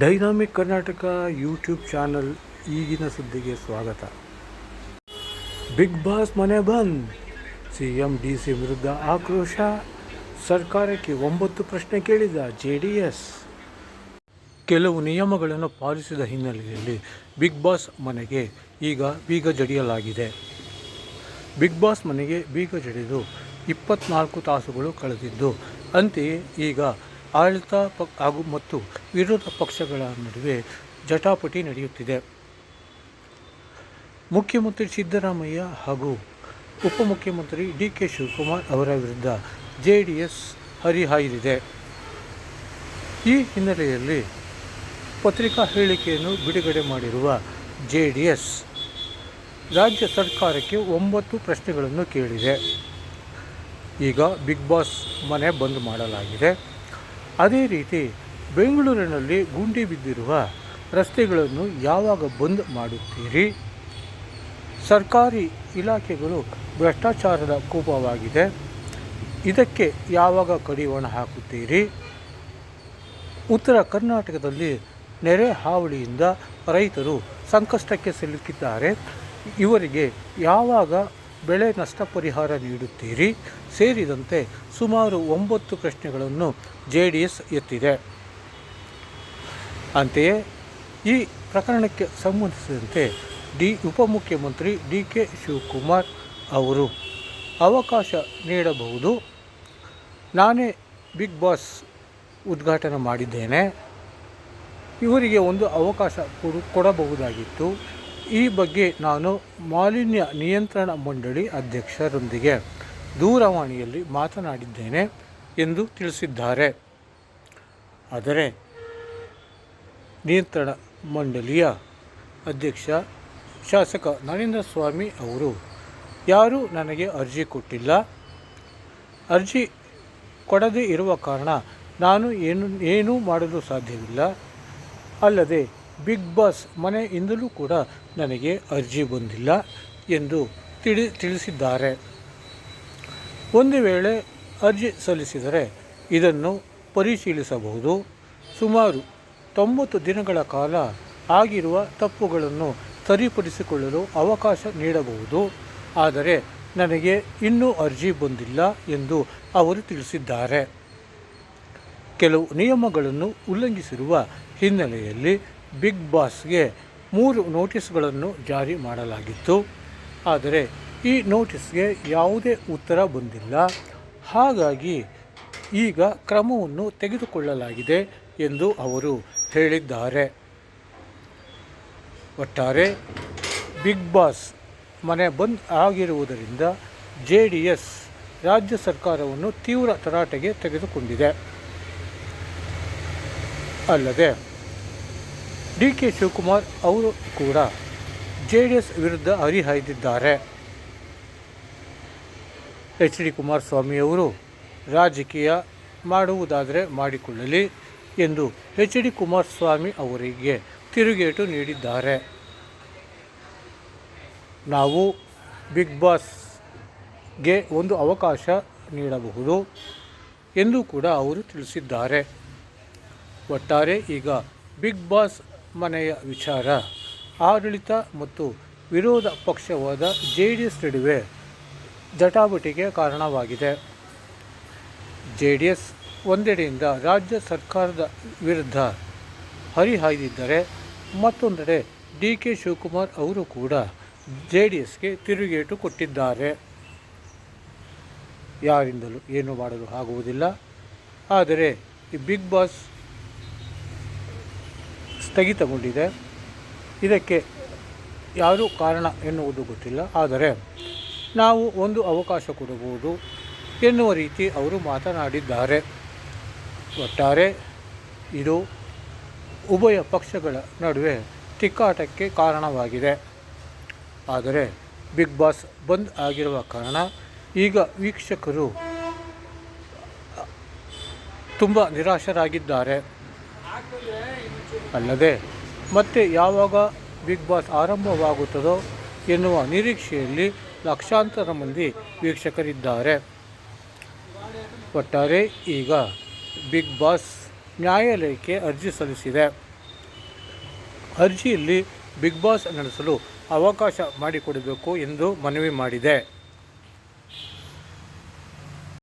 Dynamic Karnataka YouTube channel ಈಗಿನ ಸುದ್ದಿಗೆ ಸ್ವಾಗತ. ಬಿಗ್ ಬಾಸ್ ಮನೆ ಬಂದ್. ಸಿ ಎಂ ಡಿ ಸಿ ವಿರುದ್ಧ ಆಕ್ರೋಶ. ಸರ್ಕಾರಕ್ಕೆ ಒಂಬತ್ತು ಪ್ರಶ್ನೆ ಕೇಳಿದ ಜೆ ಡಿ ಎಸ್. ಕೆಲವು ನಿಯಮಗಳನ್ನು ಪಾಲಿಸಿದ ಹಿನ್ನೆಲೆಯಲ್ಲಿ ಬಿಗ್ ಬಾಸ್ ಮನೆಗೆ ಈಗ ಬೀಗ ಜಡಿಯಲಾಗಿದೆ. ಬಿಗ್ ಬಾಸ್ ಮನೆಗೆ ಬೀಗ ಜಡಿದು ಇಪ್ಪತ್ನಾಲ್ಕು ತಾಸುಗಳು ಕಳೆದಿದ್ದು, ಅಂತೆಯೇ ಈಗ ಆಡಳಿತ ಪ ಹಾಗೂ ಮತ್ತು ವಿರೋಧ ಪಕ್ಷಗಳ ನಡುವೆ ಜಟಾಪಟಿ ನಡೆಯುತ್ತಿದೆ. ಮುಖ್ಯಮಂತ್ರಿ ಸಿದ್ದರಾಮಯ್ಯ ಹಾಗೂ ಉಪಮುಖ್ಯಮಂತ್ರಿ ಡಿ ಕೆ ಶಿವಕುಮಾರ್ ಅವರ ವಿರುದ್ಧ ಜೆ ಡಿ ಎಸ್ ಹರಿಹಾಯ್ದಿದೆ. ಈ ಹಿನ್ನೆಲೆಯಲ್ಲಿ ಪತ್ರಿಕಾ ಹೇಳಿಕೆಯನ್ನು ಬಿಡುಗಡೆ ಮಾಡಿರುವ ಜೆ ಡಿ ಎಸ್ ರಾಜ್ಯ ಸರ್ಕಾರಕ್ಕೆ ಒಂಬತ್ತು ಪ್ರಶ್ನೆಗಳನ್ನು ಕೇಳಿದೆ. ಈಗ ಬಿಗ್ ಬಾಸ್ ಮನೆ ಬಂದ್ ಮಾಡಲಾಗಿದೆ. ಅದೇ ರೀತಿ ಬೆಂಗಳೂರಿನಲ್ಲಿ ಗುಂಡಿ ಬಿದ್ದಿರುವ ರಸ್ತೆಗಳನ್ನು ಯಾವಾಗ ಬಂದ್ ಮಾಡುತ್ತೀರಿ? ಸರ್ಕಾರಿ ಇಲಾಖೆಗಳು ಭ್ರಷ್ಟಾಚಾರದ ಕೋಪವಾಗಿದೆ. ಇದಕ್ಕೆ ಯಾವಾಗ ಕಡಿವಾಣ ಹಾಕುತ್ತೀರಿ? ಉತ್ತರ ಕರ್ನಾಟಕದಲ್ಲಿ ನೆರೆ ಹಾವಳಿಯಿಂದ ರೈತರು ಸಂಕಷ್ಟಕ್ಕೆ ಸಿಲುಕಿದ್ದಾರೆ. ಇವರಿಗೆ ಯಾವಾಗ ಬೆಳೆ ನಷ್ಟ ಪರಿಹಾರ ನೀಡುತ್ತೀರಿ. ಸೇರಿದಂತೆ ಸುಮಾರು ಒಂಬತ್ತು ಪ್ರಶ್ನೆಗಳನ್ನು ಜೆ ಡಿ ಎಸ್ ಎತ್ತಿದೆ. ಅಂತೆಯೇ ಈ ಪ್ರಕರಣಕ್ಕೆ ಸಂಬಂಧಿಸಿದಂತೆ ಡಿ ಉಪಮುಖ್ಯಮಂತ್ರಿ ಡಿ ಕೆ ಶಿವಕುಮಾರ್ ಅವರು ಅವಕಾಶ ನೀಡಬಹುದು. ನಾನೇ ಬಿಗ್ ಬಾಸ್ ಉದ್ಘಾಟನೆ ಮಾಡಿದ್ದೇನೆ. ಇವರಿಗೆ ಒಂದು ಅವಕಾಶ ಕೊಡು ಕೊಡಬಹುದಾಗಿತ್ತು. ಈ ಬಗ್ಗೆ ನಾನು ಮಾಲಿನ್ಯ ನಿಯಂತ್ರಣ ಮಂಡಳಿ ಅಧ್ಯಕ್ಷರೊಂದಿಗೆ ದೂರವಾಣಿಯಲ್ಲಿ ಮಾತನಾಡಿದ್ದೇನೆ ಎಂದು ತಿಳಿಸಿದ್ದಾರೆ. ಆದರೆ ನಿಯಂತ್ರಣ ಮಂಡಳಿಯ ಅಧ್ಯಕ್ಷ ಶಾಸಕ ನರೇಂದ್ರ ಸ್ವಾಮಿ ಅವರು ಯಾರೂ ನನಗೆ ಅರ್ಜಿ ಕೊಟ್ಟಿಲ್ಲ. ಅರ್ಜಿ ಕೊಡದೇ ಇರುವ ಕಾರಣ ನಾನು ಏನು, ಏನೂ ಮಾಡಲು ಸಾಧ್ಯವಿಲ್ಲ. ಅಲ್ಲದೆ ಬಿಗ್ ಬಾಸ್ ಮನೆಯಿಂದಲೂ ಕೂಡ ನನಗೆ ಅರ್ಜಿ ಬಂದಿಲ್ಲ ಎಂದು ತಿಳಿ ತಿಳಿಸಿದ್ದಾರೆ. ಒಂದು ವೇಳೆ ಅರ್ಜಿ ಸಲ್ಲಿಸಿದರೆ ಇದನ್ನು ಪರಿಶೀಲಿಸಬಹುದು. ಸುಮಾರು ತೊಂಬತ್ತು ದಿನಗಳ ಕಾಲ ಆಗಿರುವ ತಪ್ಪುಗಳನ್ನು ಸರಿಪಡಿಸಿಕೊಳ್ಳಲು ಅವಕಾಶ ನೀಡಬಹುದು. ಆದರೆ ನನಗೆ ಇನ್ನೂ ಅರ್ಜಿ ಬಂದಿಲ್ಲ ಎಂದು ಅವರು ತಿಳಿಸಿದ್ದಾರೆ. ಕೆಲವು ನಿಯಮಗಳನ್ನು ಉಲ್ಲಂಘಿಸಿರುವ ಹಿನ್ನೆಲೆಯಲ್ಲಿ ಬಿಗ್ ಬಾಸ್ಗೆ ಮೂರು ನೋಟಿಸ್ಗಳನ್ನು ಜಾರಿ ಮಾಡಲಾಗಿತ್ತು. ಆದರೆ ಈ ನೋಟಿಸ್ಗೆ ಯಾವುದೇ ಉತ್ತರ ಬಂದಿಲ್ಲ. ಹಾಗಾಗಿ ಈಗ ಕ್ರಮವನ್ನು ತೆಗೆದುಕೊಳ್ಳಲಾಗಿದೆ ಎಂದು ಅವರು ಹೇಳಿದ್ದಾರೆ. ಒಟ್ಟಾರೆ ಬಿಗ್ ಬಾಸ್ ಮನೆ ಬಂದ್ ಆಗಿರುವುದರಿಂದ ಜೆ ಡಿ ಎಸ್ ರಾಜ್ಯ ಸರ್ಕಾರವನ್ನು ತೀವ್ರ ತರಾಟೆಗೆ ತೆಗೆದುಕೊಂಡಿದೆ. ಅಲ್ಲದೆ ಡಿ ಕೆ ಶಿವಕುಮಾರ್ ಅವರು ಕೂಡ ಜೆ ಡಿ ಎಸ್ ವಿರುದ್ಧ ಹರಿಹಾಯ್ದಿದ್ದಾರೆ. ಎಚ್ ಡಿ ಕುಮಾರಸ್ವಾಮಿಯವರು ರಾಜಕೀಯ ಮಾಡುವುದಾದರೆ ಮಾಡಿಕೊಳ್ಳಲಿ ಎಂದು ಎಚ್ ಡಿ ಕುಮಾರಸ್ವಾಮಿ ಅವರಿಗೆ ತಿರುಗೇಟು ನೀಡಿದ್ದಾರೆ. ನಾವು ಬಿಗ್ ಬಾಸ್ಗೆ ಒಂದು ಅವಕಾಶ ನೀಡಬಹುದು ಎಂದು ಕೂಡ ಅವರು ತಿಳಿಸಿದ್ದಾರೆ. ಒಟ್ಟಾರೆ ಈಗ ಬಿಗ್ ಬಾಸ್ ಮನೆಯ ವಿಚಾರ. ಆಡಳಿತ ಮತ್ತು ವಿರೋಧ ಪಕ್ಷವಾದ ಜೆ ಡಿ ಎಸ್ ನಡುವೆ ಜಟಾವಟಿಗೆ ಕಾರಣವಾಗಿದೆ. ಜೆ ಡಿ ಎಸ್ ಒಂದೆಡೆಯಿಂದ ರಾಜ್ಯ ಸರ್ಕಾರದ ವಿರುದ್ಧ ಹರಿಹಾಯ್ದಿದ್ದರೆ ಮತ್ತೊಂದೆಡೆ ಡಿ ಕೆ ಶಿವಕುಮಾರ್ ಅವರು ಕೂಡ ಜೆ ಡಿ ಎಸ್ಗೆ ತಿರುಗೇಟು ಕೊಟ್ಟಿದ್ದಾರೆ. ಯಾರಿಂದಲೂ ಏನು ಮಾಡಲು ಆಗುವುದಿಲ್ಲ. ಆದರೆ ಈ ಬಿಗ್ ಬಾಸ್ ಸ್ಥಗಿತಗೊಂಡಿದೆ ಇದಕ್ಕೆ ಯಾರು ಕಾರಣ ಎನ್ನುವುದು ಗೊತ್ತಿಲ್ಲ. ಆದರೆ ನಾವು ಒಂದು ಅವಕಾಶ ಕೊಡಬಹುದು ಎನ್ನುವ ರೀತಿ ಅವರು ಮಾತನಾಡಿದ್ದಾರೆ. ಒಟ್ಟಾರೆ ಇದು ಉಭಯ ಪಕ್ಷಗಳ ನಡುವೆ ತಿಕ್ಕಾಟಕ್ಕೆ ಕಾರಣವಾಗಿದೆ. ಆದರೆ ಬಿಗ್ ಬಾಸ್ ಬಂದ್ ಆಗಿರುವ ಕಾರಣ ಈಗ ವೀಕ್ಷಕರು ತುಂಬ ನಿರಾಶರಾಗಿದ್ದಾರೆ. ಅಲ್ಲದೆ, ಮತ್ತೆ ಯಾವಾಗ ಬಿಗ್ ಬಾಸ್ ಆರಂಭವಾಗುತ್ತದೋ ಎನ್ನುವ ನಿರೀಕ್ಷೆಯಲ್ಲಿ ಲಕ್ಷಾಂತರ ಮಂದಿ ವೀಕ್ಷಕರಿದ್ದಾರೆ. ಒಟ್ಟಾರೆ ಈಗ ಬಿಗ್ ಬಾಸ್ ನ್ಯಾಯಾಲಯಕ್ಕೆ ಅರ್ಜಿ ಸಲ್ಲಿಸಿದೆ. ಅರ್ಜಿಯಲ್ಲಿ ಬಿಗ್ ಬಾಸ್ ನಡೆಸಲು ಅವಕಾಶ ಮಾಡಿಕೊಡಬೇಕು ಎಂದು ಮನವಿ ಮಾಡಿದೆ.